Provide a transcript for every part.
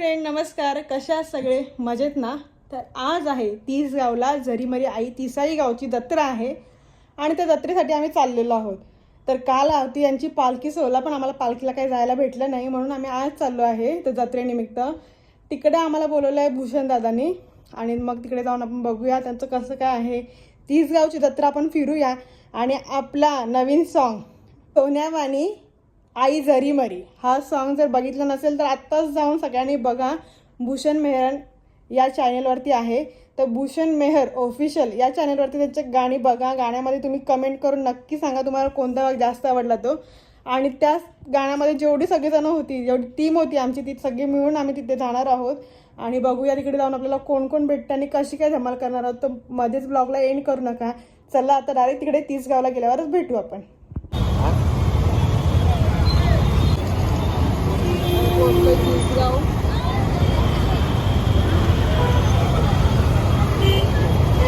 Friend नमस्कार. कशा सगळे? मजेत ना? तर आज आहे तीस गावला झरीमरी आई तिसाई गावची जत्रा आहे आणि त्या जत्रेसाठी आम्ही चाललेलो आहोत. तर काल आरती यांची पालखी सोहला पण आम्हाला पालखीला काही जायला भेटलं नाही म्हणून आम्ही आज चाललो आहे त्या जत्रेनिमित्त तिकडे आम्हाला बोलवलं आहे भूषण दादानी आणि मग तिकडे जाऊन आपण बघूया त्यांचं कसं काय आहे. तीस गावची जत्रा आपण फिरूया आणि आपला नवीन सॉन्ग सोन्यावानी आई जरी मरी हा सॉन्ग जर बघितलं नसेल तर आत्ताच जाऊन सगळ्यांनी बघा. भूषण मेहरन या चॅनेलवरती आहे. तर भूषण मेहर ऑफिशियल या चॅनेलवरती त्याचे गाणी बघा. गाण्यामध्ये तुम्ही कमेंट करून नक्की सांगा तुम्हाला कोणता भाग जास्त आवडला तो. आणि त्या गाण्यामध्ये जेवढी सगळीजणं होती जेवढी टीम होती आमची ती सगळी मिळून आम्ही तिथे जाणार आहोत. आणि बघूया तिकडे जाऊन आपल्याला कोण कोण भेटतं आणि कशी काय धमाल करणार आहोत. तर मध्येच ब्लॉगला एंड करू नका. चला आता डायरेक्ट तिकडे तीस गावला गेल्यावरच भेटू आपण.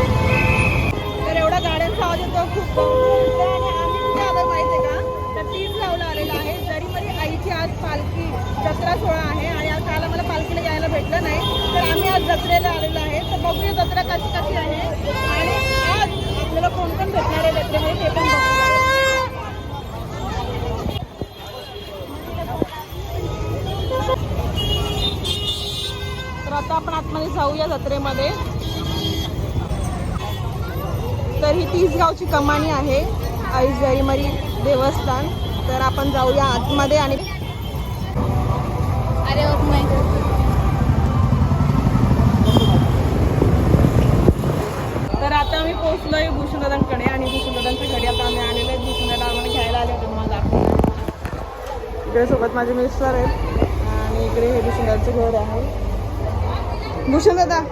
तर एवढा गाड्यांचा आवाज येतो खूप बोलतोय आणि आम्ही कुठे आलो माहिती का? तर तीच गावला आलेला आहे. जरी मध्ये आईची आज पालखी जत्रा सोहळा आहे आणि आज काल आम्हाला पालखीला यायला भेटलं नाही. तर आम्ही आज जत्रेला आलेलो आहे. तर बघूया जत्रा कशी कशी आहे. आणि आज आपल्याला कोण कोण भेटणार आहे जत्रेमध्ये जाऊया जत्रेमध्ये. तर ही तीस गावची कमानी आहे आई जयमरी देवस्थान. तर आपण जाऊया आतमध्ये आणि अरे तर आता आम्ही पोहोचलोय भूषणदादांकडे आणि भूषणदादांच्या घरी आता आम्ही आलेलो आहे. भूषणदादा आम्हाला घ्यायला आले होते दाखवलं इकडे सोबत माझे मिस्टर आहेत. आणि इकडे हे भूषणदादांचं घर आहे. भूषणदादा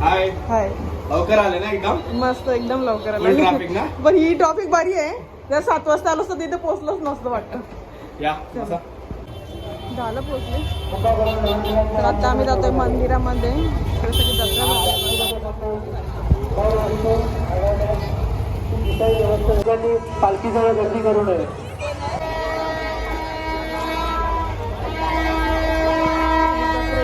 हाय. हाय. लवकर आले ना एकदम? मस्त एकदम लवकर आलं. traffic ना? पण ही ट्रॉफिक बरी आहे. जर सात वाजता आलो असतं तिथे पोहोचलोच नसतं वाटतं. या. झालं पोहोचले. तर आता आम्ही जातोय मंदिरामध्ये. जत्रा भरते. पालखी जवळ गर्दी करू नये.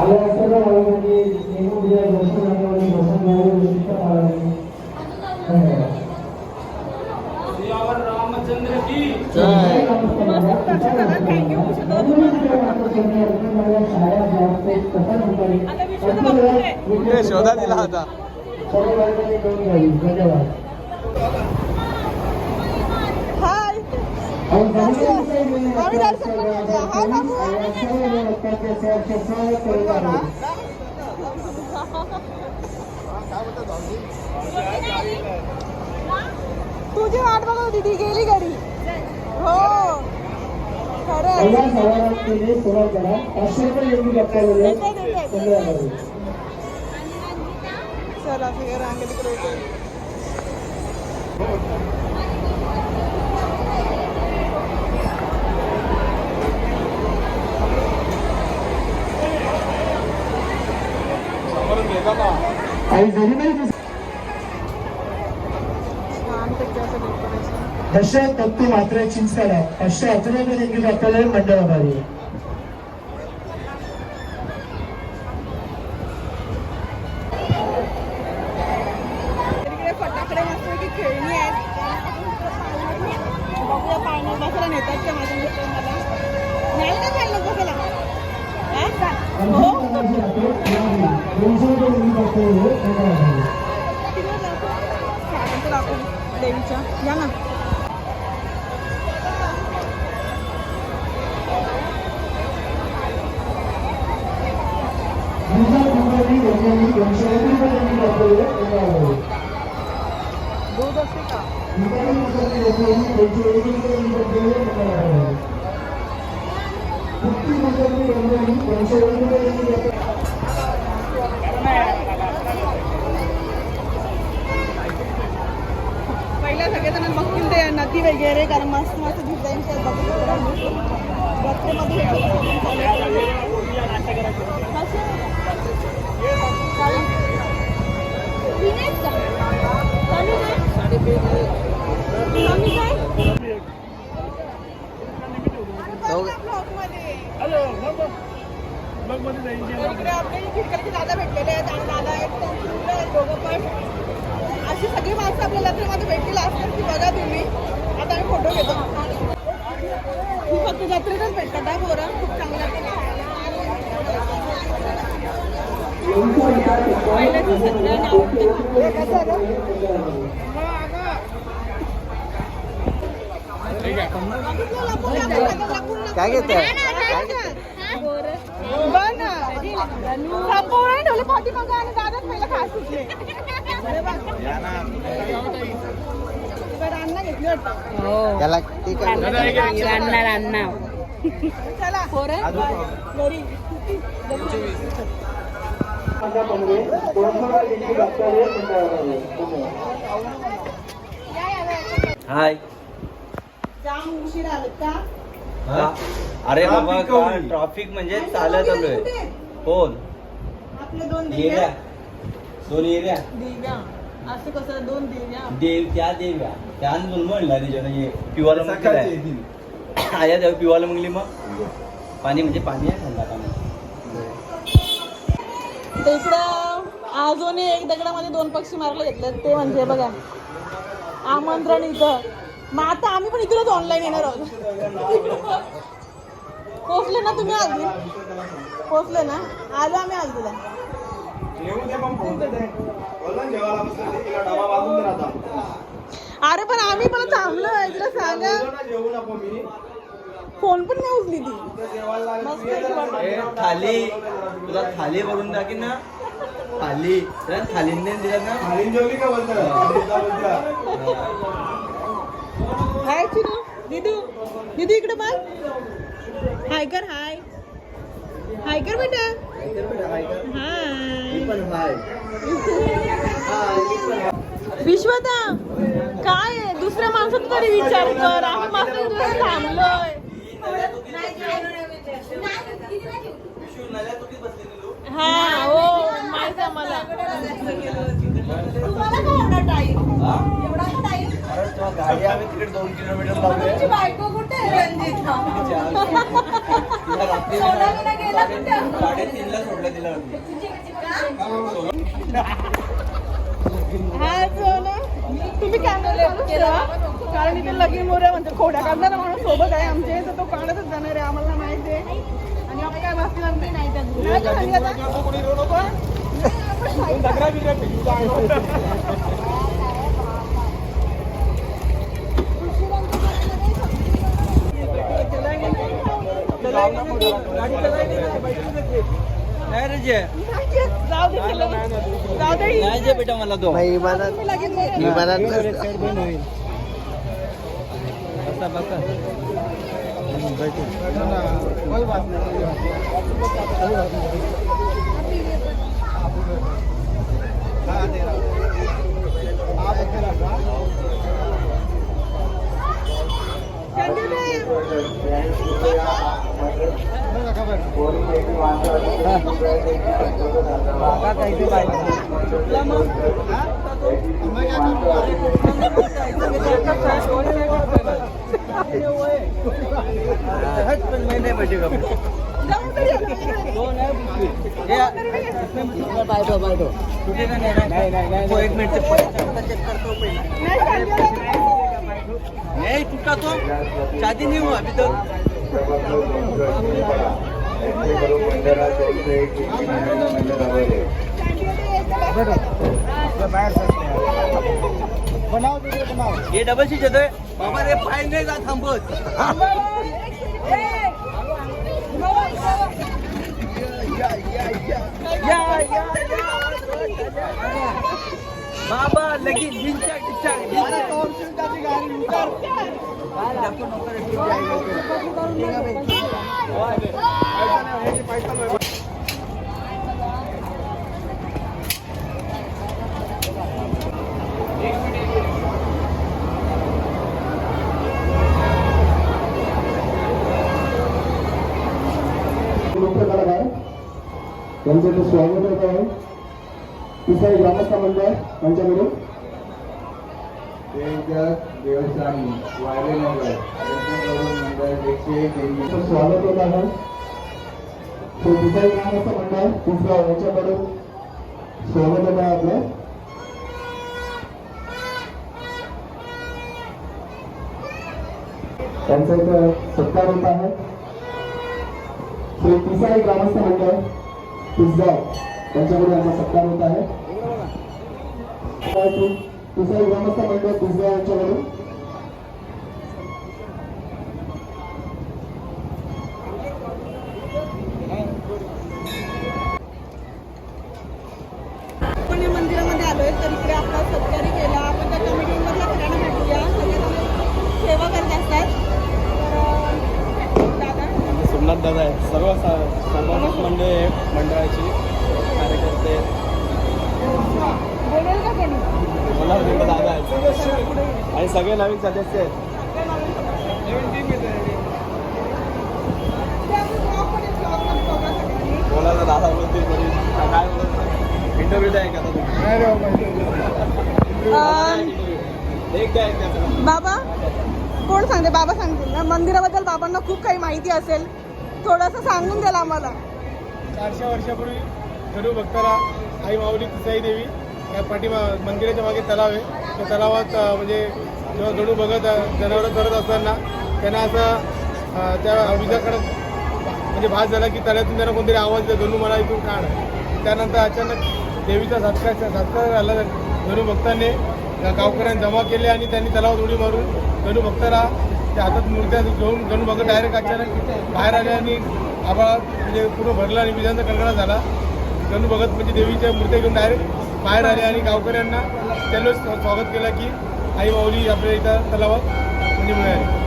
आल्या सर्व भाविकांनी निघून या दर्शन आणि दर्शन घ्यावे विशिष्ट पाळणे धन्यवाद कुठे शोधा दिला होता धन्यवाद हाय आम्ही दर्शन करून तुझी वाट बघत होती ती गेली घरी. हो. पहिल्या सुरुवात करा योग्य चला फिगर रांगेत काही जरी नाही. दशरथ दत्तू मात्र पाचशे अकरा रुपये देखील आपल्याला मंडळ. पहिल्या सगळेजण बघतील ते नदी वगैरे कारण मस्त मस्त डिझाईन आहेत बघू अशी सगळी माणसं आपल्या जत्रेमध्ये भेटतील असतात की बघा तुम्ही आता आम्ही फोटो घेतो फक्त जत्रेतच भेटतात बोरा खूप चांगलं काय ना. हा. त्याला ते काय हाय. जाम उशीर आलेत का? अरे बाबा Traffic. ट्रॉफिक म्हणजे आणि चालत दोन आलोय. कुठे? कोण? आपले दोन एरिया दिव्या. दोन एरिया दिव्या. असं कसं दोन दिव्या? देव त्या देव्या. त्या म्हणला तिच्यानं हे पिवाला मग सकाळचे केलाय. येतील. आया देव पिवाला मगली मग? पाणी म्हणजे पाणी आहे थंडा पाणी तर इकडं अजून एक दगडामध्ये दोन पक्षी मारले घेतले. ते म्हणजे बघा आमंत्रण इथं. मग आता आम्ही पण इथूनच ऑनलाईन येणार आहोत. पोचले ना तुम्ही अगदी पोचले ना? आलो आम्ही अगदीला अरे पण आम्ही पण थांबलो तुला सांगा. फोन पण नाही उचली ती. थाली. तुला थाली भरून टाकीन ना? थाली. तुला थालीने दिलं ना? थालीन जेवली का बोलतो. हाय चिनू. दिदू. दिदू इकडे बघ. हाय कर हाय. हाय कर बेटा. हाय. विश्वता काय? दुसऱ्या माणसात तरी विचार कर. आम्ही मस्त इथं थांबलोय. हा हो माहीत आहे मला. तुम्हाला काय एवढा टाईम एवढा का टाईम अरे तुला गाडी आम्ही तिकडे दोन किलोमीटर लावले बायको कुठे तिला रात्री साडेतीनला सोडलं तिला हा सोना तुम्ही कॅमेरा कारण इथे लगीन मोऱ्या म्हणते खोड्या काढणारा माणूस सोबत आहे आमच्या तर तो काढतच जाणार आहे आम्हाला. रे जे नाही नाही. जे बेटा मला तो तुम्ही बसा बसा पण मैं नहीं एक मिनट चेक नाही नहीं टूटा तो शादी नहीं हुआ अभी तक ये डबल सीट येतोय. बाबा रे पाय नाही जा थांबत. बाबा लगेच ढिंचा ढिंचा ढिंचा गाडी उतर पैसा पैसा यांचं इथे स्वागत होत आहे तिसरे ग्रामस्थ मंडळ यांच्याकडून देवस्थान वायलेनगर यांचं स्वागत होत आहे. तो तिसरे ग्रामस्थ मंडळ तिसरा यांच्याकडून स्वागत होत आहे आपलं. त्यांचा इथं सत्कार होत आहे. पिसाई ग्रामस्थ मंडळ तिसगाव यांच्याकडून यांचा सत्कार होत आहे. तिसरा ग्रामस्थ मंडळ तिसगाव यांच्याकडून. सोमनाथ दादा आहे सर्व सर्वांच मंडळ मंडळाची कार्यकर्ते. मला दादा आहे आणि सगळे नवीन सदस्य आहेत. बोलायला दादा बोलतील काय बोलत इंटरव्ह्यू आहे का द्या एक द्या. बाबा कोण सांगते? बाबा सांगतील. ना मंदिराबद्दल बाबांना खूप काही माहिती असेल. थोडस सांगून द्याल आम्हाला. चारशे वर्षापूर्वी गणू भक्ताला आई माऊली तुसाई देवी या पाठीमा मंदिराच्या मागे तलाव आहे. त्या तलावात म्हणजे जेव्हा गणू बघत जनावरं करत असताना त्यांना असं त्या विजाकडं म्हणजे भास झाला की तळ्यातून त्यांना कोणतरी आवाज दिला गणू मला इथून काढ. त्यानंतर अचानक देवीचा सत्कार सत्कार झाला. गणू भक्तांनी गावकऱ्यांनी गावकऱ्यांना जमा केले आणि त्यांनी तलावात उडी मारून गणू भक्ताला त्या हातात मूर्त्या घेऊन गणू भक्त डायरेक्ट अचानक बाहेर आले आणि आभाळात म्हणजे पूर्ण भरला आणि विजांचा कडकडा झाला. गणू भगत म्हणजे देवीच्या मूर्त्या घेऊन डायरेक्ट बाहेर आले आणि गावकऱ्यांना त्यांनी स्वागत केलं की आई माऊली आपल्या इथं तलावात म्हणजे मिळाली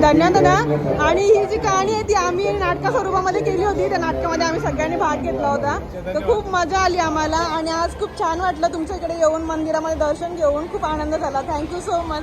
धन्यवाद दादा. आणि ही जी कहाणी आहे ती आम्ही नाटका स्वरूपामध्ये केली होती. त्या नाटकामध्ये आम्ही सगळ्यांनी भाग घेतला होता. तर खूप मजा आली आम्हाला आणि आज खूप छान वाटलं तुमच्या इकडे येऊन मंदिरामध्ये दर्शन घेऊन. खूप आनंद झाला. थँक्यू सो मच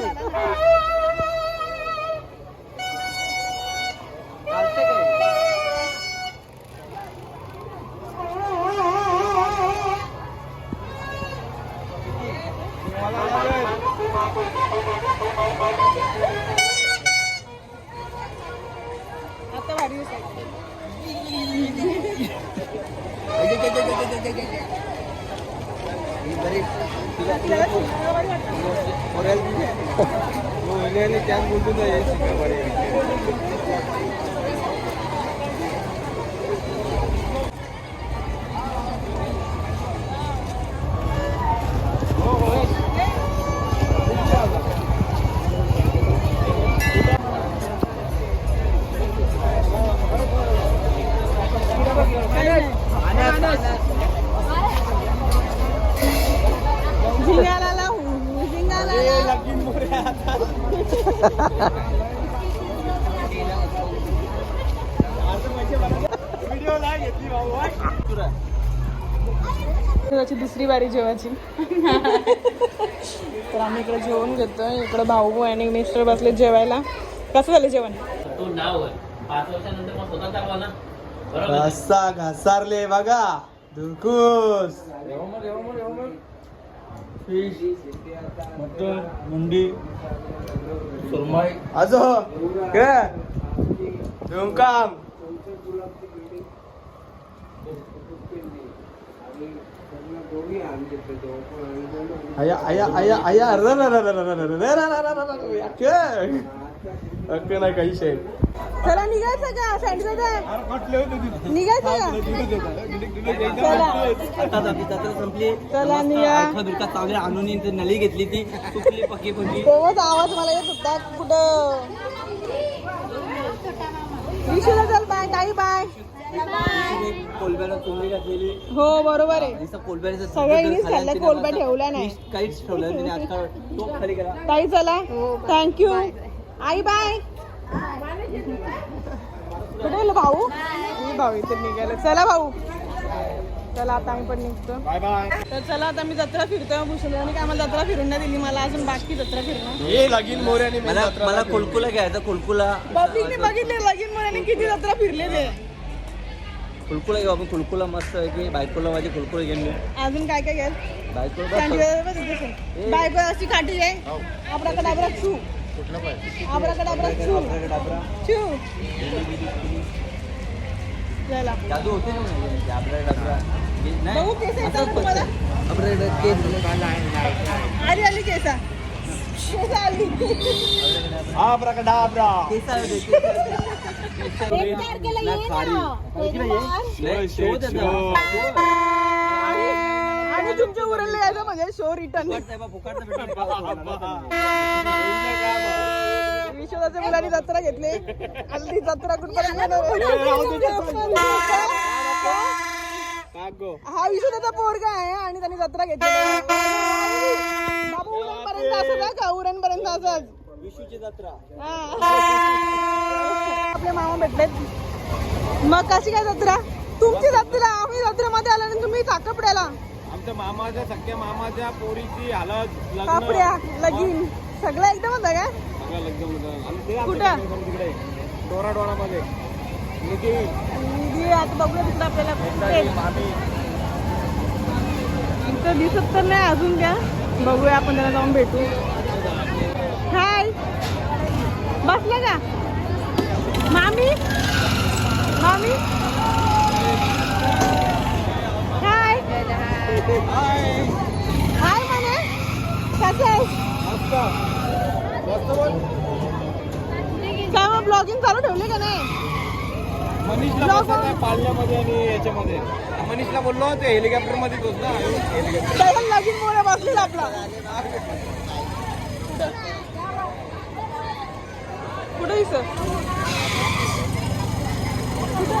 दुसरी बारी जेवायची तर आम्ही इकडे जेवण घेतोय. इकडे भाऊ आणि मिस्टर बसले जेवायला. कसं झालं जेवण? घसा घसारले बघा. दुर्कुस फिश मटन मुंडी सुरमई. अजो काय झुमकाम అయ్యా अक्क नाही काही शेअर चला निघायचं का सँड निघायचं चला निघा चांगली आणून नळी घेतली ती तुकली आवाज मला येत होता कुठं विशुला चल बाय ताई बाय कोलब्याला कोंबडी घातलेली. हो बरोबर आहे. सगळ्यांनीच खाल्लं, कोलब्या ठेवला नाही. काहीच- ठेवलं नाही. तिने आता तो खाली गेला. ताई चला. थँक्यू आई बाय. कुठे गेलो भाऊ? मी भाऊ इथे निघाले. चला भाऊ. चला आता आम्ही पण निघतो. Bye bye. तर चला आता मी जत्रा फिरतो भूषणाने काय मला जत्रा फिरून नाही दिली. मला अजून बाकी जत्रा फिरणं. ये लगीन मोऱ्याने मला मला. कोलकुला घ्यायचा कोलकुला. पब्लिकने बघितले लगीन मुलाने किती जत्रा फिरले ते कुलकुला घेऊ आपण. कुलकुला मस्त आहे की बायकोला माझी कुलकुला घेऊन अजून काय काय घ्याल? बायको अशी काठी आहे आपला डाबरा छू. आपला डाबरा छू. छू. जादू होते ना बघू केस येतात तुम्हाला आपलं केस. आली आली केसा. केस आली. हा केस आहे ना. आणि आणि तुमच्या उरले यायचं म्हणजे शो रिटर्न. विश्वाच्या मुलांनी जत्रा घेतली. हल्ली जत्रा कुठपर्यंत हा विश्वाचा पोरगा आहे आणि त्यांनी जत्रा घेतली. बाबू उरणपर्यंत का उरणपर्यंत असंच विशूची जत्रा. हा. भेटलेत. मग कशी काय जत्रा? तुमची जत्रा आम्ही जत्रेमध्ये आल्यानंतर तुम्ही काकपड्याला आमच्या मामाच्या सख्या मामाच्या पोरीची हालत कापड्या लगीन. सगळं एकदम होतं का सगळं लग्न होतं. आणि कुठं? तिकडे डोरा डोरामध्ये निधी. निधी आता बघूया तिकडं आपल्याला. इथं दिसत तर नाही अजून क्या बघूया आपण त्याला जाऊन भेटू. हाय. बसलं का? मामी मामी हाय हाय म्हणे कसं काय मग ब्लॉगिंग चालू ठेवली का नाही मनीषला बसत आहे पाळण्यामध्ये आणि याच्यामध्ये. मनीषला बोललो ते हेलिकॉप्टरमध्ये ना. हेलिकॉप्टर लगीन मोरे बसलेला आपला कुठे बघा ना. मला पार्लरला बघून आम्हाला खांद्यावर जाम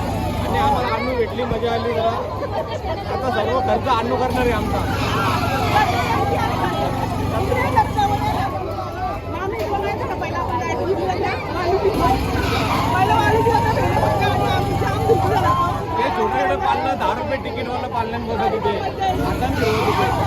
अं, आणि आम्हाला आणू भेटली मजा आली जरा. आता सर्व खर्च आणू करणार आहे आमचा. ते छोटे छोटे पालनं दहा रुपये तिकीटवाला पालण्यात बसत होते. आता फिरवत होते आता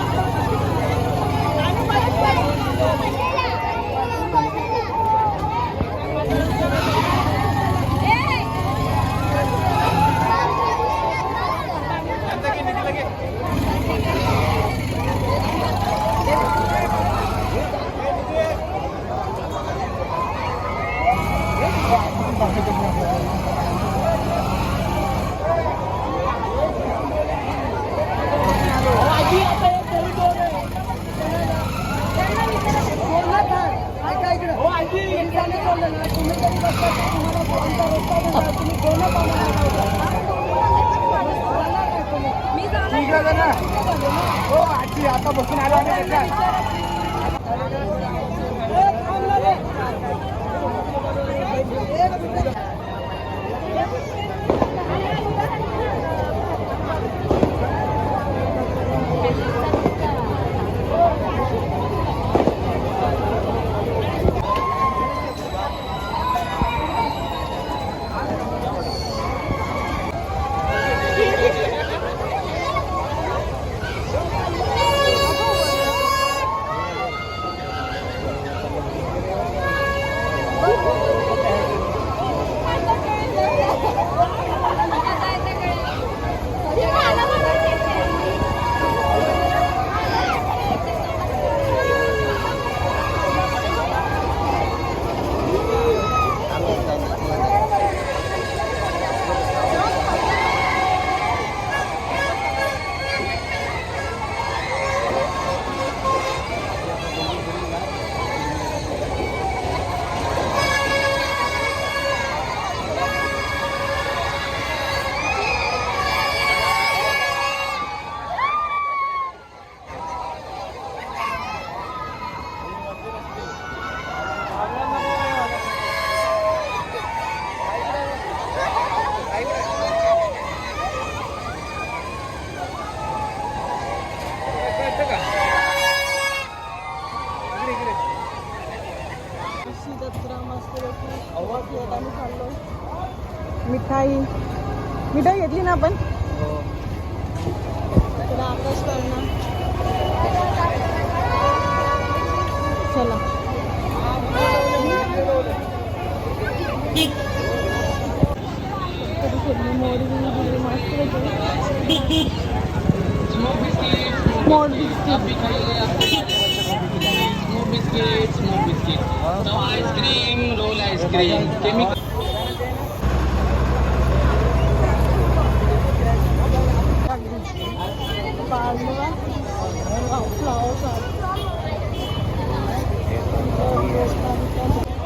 मिठाई. मिठाई घेतली ना आपण? चला. मोरी biscuit smoke biscuit ice cream roll ice cream chemical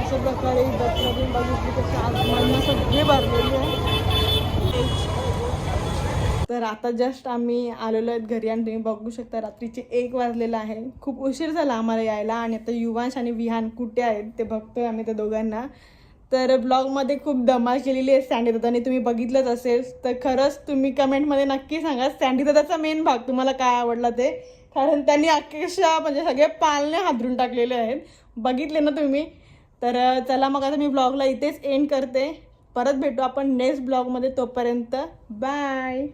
अशा प्रकारे जत्रा पण बघितली तशी आगमन सगळे भरलेली आहे तर आता जस्ट आम्ही आलेलो आहेत घरी आणि तुम्ही बघू शकता रात्रीचे एक वाजलेलं आहे. खूप उशीर झाला आम्हाला यायला आणि आता युवांश आणि विहान कुठे आहेत ते बघतोय आम्ही त्या दोघांना. तर ब्लॉगमध्ये खूप धमाल केलेली आहे सँडी दादाने. तुम्ही बघितलंच असेल. तर खरंच तुम्ही कमेंटमध्ये नक्की सांगा सँडी दादाचा मेन भाग तुम्हाला काय आवडला ते. कारण त्यांनी अक्षरशः म्हणजे सगळे पालने हादरून टाकलेले आहेत. बघितले ना तुम्ही. तर चला मग आता मी ब्लॉगला इथेच एंड करते. परत भेटू आपण नेक्स्ट ब्लॉगमध्ये तोपर्यंत. बाय